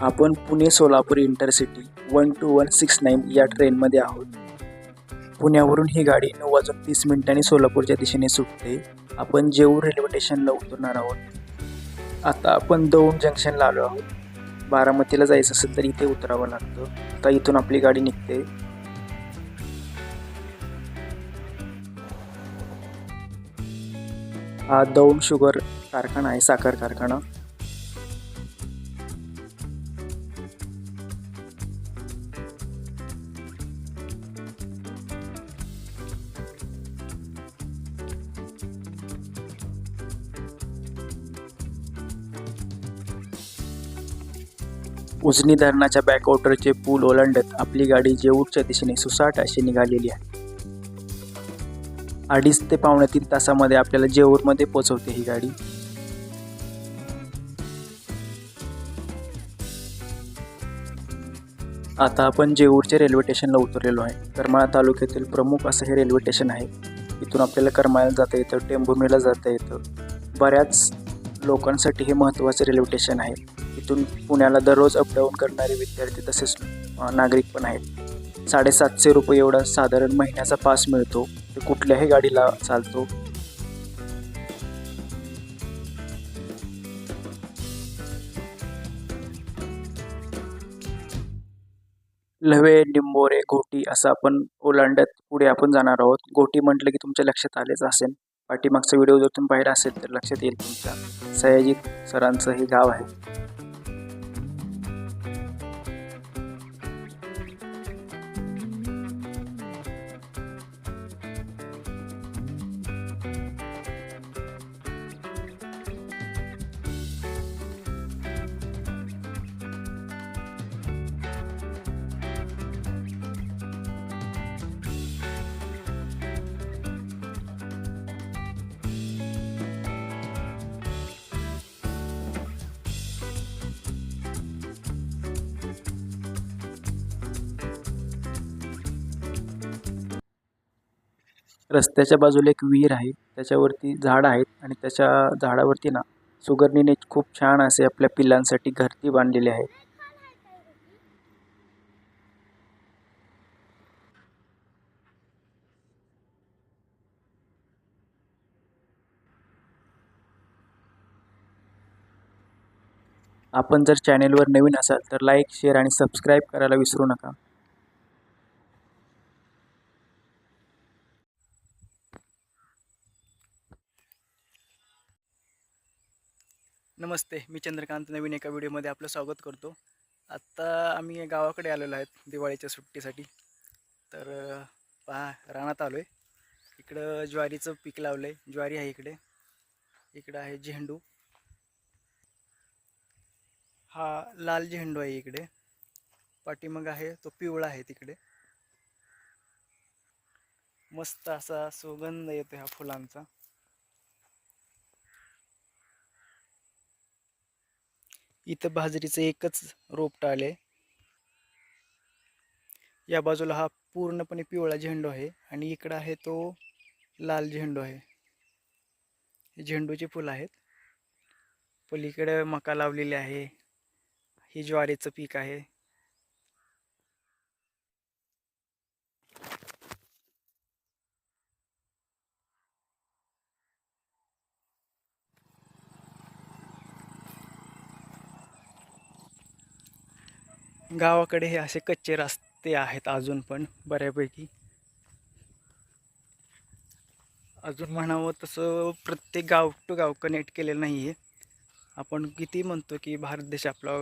आपण Pune Solapur intercity one two one six nine या ट्रेनमध्ये आहोत. पुण्यावरून ही गाडी नऊ वाजून तीस मिनिटांनी सोलापूरच्या दिशेने सुटते. आपण जेऊर रेल्वे स्टेशनला उतरणार आहोत. आता आपण दौंड जंक्शनला आलो आहोत. बारामतीला जायचं असेल तर इथे उतरावं लागतं. आता इथून आपली गाडी निघते. हा दौंड शुगर कारखाना आहे साखर कारखाना. उजनी धरणाच्या बॅकवॉटरचे पूल ओलांडत आपली गाडी जेऊरच्या दिशेने सुसाट अशी निघालेली आहे. अडीच ते पावणे तीन तासामध्ये आपल्याला जेऊरमध्ये पोचवते ही गाडी. आता आपण जेऊरचे रेल्वे स्टेशनला उतरलेलो आहे. करमाळा तालुक्यातील प्रमुख असं हे रेल्वे स्टेशन आहे. इथून आपल्याला करमाळ्याला जाता येतं टेंभुर्णीला जाता येतं. बऱ्याच लोकांसाठी हे महत्त्वाचं रेल्वे स्टेशन आहे. इथून पुण्याला दररोज अपडाऊन करणारे विद्यार्थी तसेच नागरिक पण आहेत. साडेसातशे रुपये एवढा साधारण महिन्याचा पास मिळतो. ते कुठल्याही गाडीला चालतो. लवे लिंबोरे घोटी असं आपण ओलांडत पुढे आपण जाणार आहोत. गोटी म्हटलं की तुमच्या लक्षात आलेच असेल. पाठीमागचा व्हिडिओ जर तुम्ही पाहिला असेल तर लक्षात येईल तुमच्या. सयाजीत सरांचं हे गाव आहे. रस्त्याच्या बाजूला एक विहीर आहे. त्याच्यावरती झाड आहेत आणि त्याच्या झाडावरती ना सुगरणीने खूप छान असे आपल्या पिल्लांसाठी घरटी बांधलेली आहे आपण जर चॅनेलवर नवीन असाल तर लाईक शेअर आणि सबस्क्राईब करायला विसरू नका. नमस्ते मी चंद्रकांत. नवीन एका व्हिडिओमध्ये आपलं स्वागत करतो. आत्ता आम्ही गावाकडे आलेलो आहेत दिवाळीच्या सुट्टीसाठी. तर पहा रानात आलो आहे इकडं ज्वारीचं पीक लावलं आहे ज्वारी आहे इकडे. इकडं आहे झेंडू. हा लाल झेंडू आहे इकडे. पाठीमग आहे तो पिवळा आहे तिकडे. मस्त असा सुगंध येतो ह्या फुलांचा. इथं बाजरीचं एकच रोपटं आले या बाजूला हा पूर्णपणे पिवळा झेंडू आहे आणि इकडं आहे तो लाल झेंडू आहे. हे झेंडूचे फुलं आहेत. पलीकडे मका लावलेली आहे. हे ज्वारीचं पीक आहे. गावाकडे हे असे कच्चे रस्ते आहेत अजून पण बऱ्यापैकी. अजून म्हणावं तसं प्रत्येक गाव टू गाव कनेक्ट केलेलं नाही आहे आपण किती म्हणतो की भारत देश आपला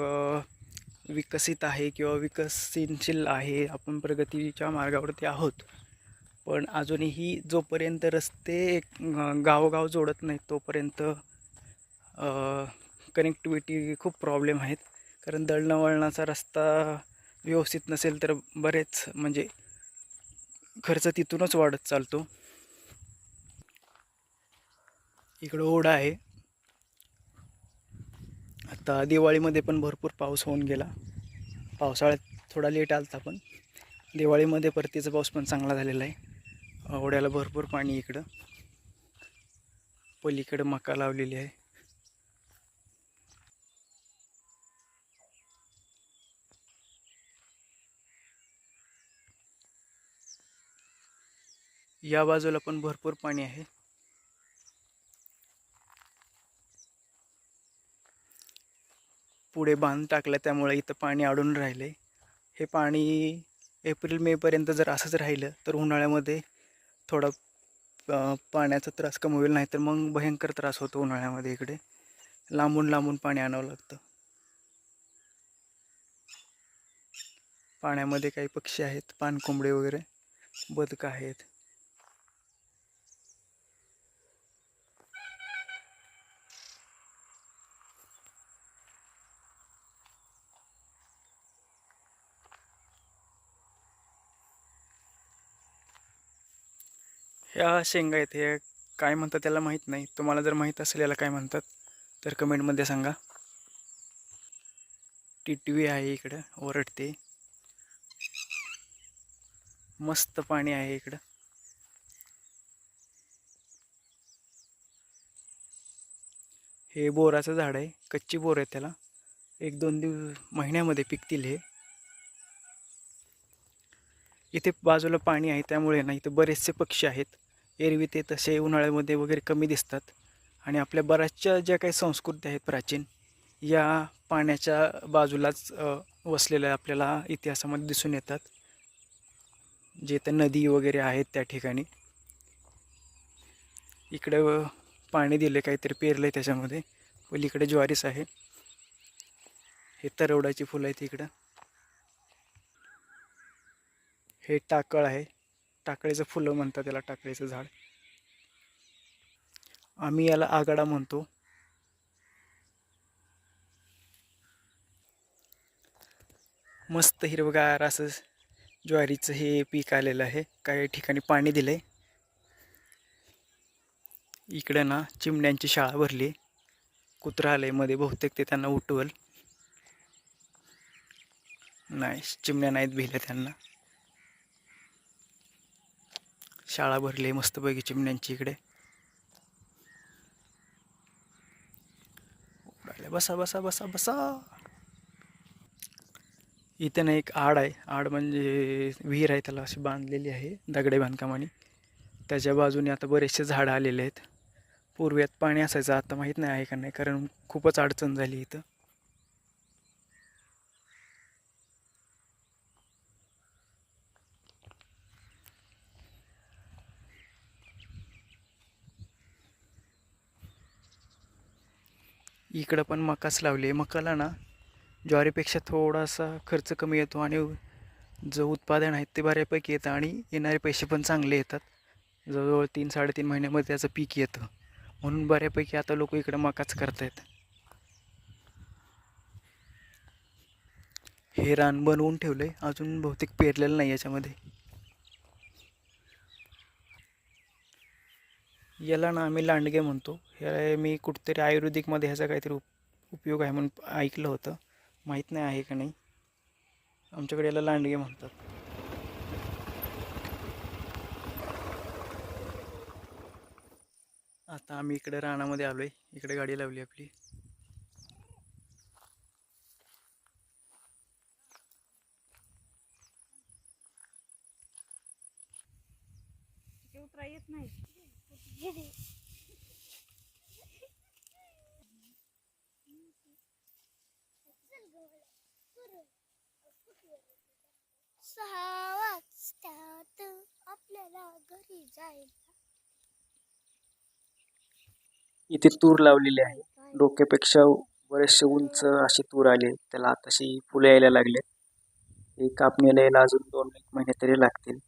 विकसित आहे किंवा विकसनशील आहे आपण प्रगतीच्या मार्गावरती आहोत. पण अजूनही जोपर्यंत रस्ते एक- गावोगाव जोडत नाहीत तोपर्यंत कनेक्टिव्हिटी खूप प्रॉब्लेम आहेत. कारण दळणवळणाचा रस्ता व्यवस्थित नसेल तर बरेच म्हणजे खर्च तिथूनच वाढत चालतो. इकडं ओढा आहे. आता दिवाळीमध्ये पण भरपूर पाऊस होऊन गेला. पावसाळ्यात थोडा लेट आलता पण. दिवाळीमध्ये परतीचा पाऊस पण चांगला झालेला आहे. ओढ्याला भरपूर पाणी इकडं. पलीकडं मका लावलेली आहे. या बाजूला पण भरपूर पाणी आहे. पुढे बांध टाकलं त्यामुळे इथं पाणी अडून राहिले हे पाणी एप्रिल मेपर्यंत जर असंच राहिलं तर उन्हाळ्यामध्ये थोडा पाण्याचा त्रास कमी होईल नाही तर मग भयंकर त्रास होतो उन्हाळ्यामध्ये इकडे. लांबून लांबून पाणी आणावं लागतं. पाण्यामध्ये काही पक्षी आहेत पानकोंबडे वगैरे बदकं आहेत. ह्या शेंगा आहेत. हे काय म्हणतात त्याला माहीत नाही. तुम्हाला जर माहीत असेल याला काय म्हणतात तर कमेंटमध्ये सांगा. टिटवी आहे इकडं ओरडते. मस्त पाणी आहे इकडं. हे बोराचं झाड आहे. कच्ची बोर आहे त्याला. एक दोन दिवस महिन्यामध्ये पिकतील हे. इथे बाजूला पाणी आहे त्यामुळे ना इथे बरेचसे पक्षी आहेत. एरवी ते तसे उन्हाळ्यामध्ये वगैरे कमी दिसतात. आणि आपल्या बऱ्याचशा ज्या काही संस्कृती आहेत प्राचीन या पाण्याच्या बाजूलाच वसलेल्या आपल्याला इतिहासामध्ये दिसून येतात. जे तर नदी वगैरे आहेत त्या ठिकाणी. इकडे पाणी दिले काहीतरी पेरलं आहे त्याच्यामध्ये. पलीकडे ज्वारीच आहे. हे तरवडाची फुलं आहेत इकडं. हे टाकळ आहे. टाकळीचं फुलं म्हणतात त्याला टाकळीचं झाड. आम्ही याला आगाडा म्हणतो. मस्त हिरवगार असं ज्वारीचं हे पीक आलेलं आहे. काही ठिकाणी पाणी दिलंय. इकडं ना चिमण्यांची शाळा भरली कुत्रा आलंयमध्ये बहुतेक ते त्यांना उठवल. नाही चिमण्या नाहीत भिल्या त्यांना. शाळा भरली मस्तपैकी चिमण्यांची इकडे. बसा बसा बसा बसा. इथे ना एक आड आहे. आड म्हणजे विहीर आहे त्याला अशी बांधलेली आहे दगडे बांधकामाने. त्याच्या बाजूने आता बरेचसे झाडं आलेले आहेत. पूर्वीत पाणी असायचं आता माहीत नाही आहे का नाही कारण खूपच अडचण झाली इथं. इकडं पण मकाच लावली. आहे मकाला ना ज्वारीपेक्षा थोडासा खर्च कमी येतो आणि जो उत्पादन आहे ते बऱ्यापैकी येतं आणि येणारे पैसे पण चांगले येतात. जवळजवळ तीन साडेतीन महिन्यामध्ये त्याचं पीक येतं. म्हणून बऱ्यापैकी आता लोक इकडं मकाच करतायत. हे रान बनवून ठेवलं आहे अजून बहुतेक पेरलेलं नाही याच्यामध्ये. याला ना आम्ही लांडगे म्हणतो. हे मी कुठेतरी आयुर्वेदिकमध्ये ह्याचा काहीतरी उप उपयोग आहे म्हणून ऐकलं होतं. माहीत नाही आहे का नाही? आमच्याकडे याला लांडगे म्हणतात. आता आम्ही इकडे रानामध्ये आलो आहे इकडे गाडी लावली आपली तिथे उतरा येत नाही सहा वाजतात आपल्याला घरी जायला इथे तूर लावलेली आहे. डोक्यापेक्षा बरेचसे उंच अशी तूर आली. त्याला आताशी फुले यायला लागले हे कापणीला यायला अजून दोन एक महिने तरी लागतील.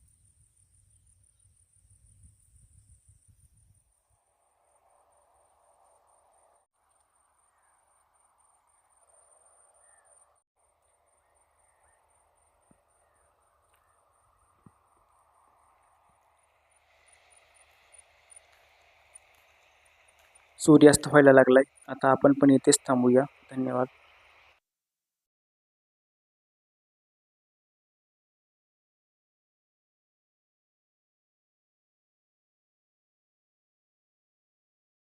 सूर्यास्त व्हायला लागलाय. आता आपण पण इथेच थांबूया. धन्यवाद.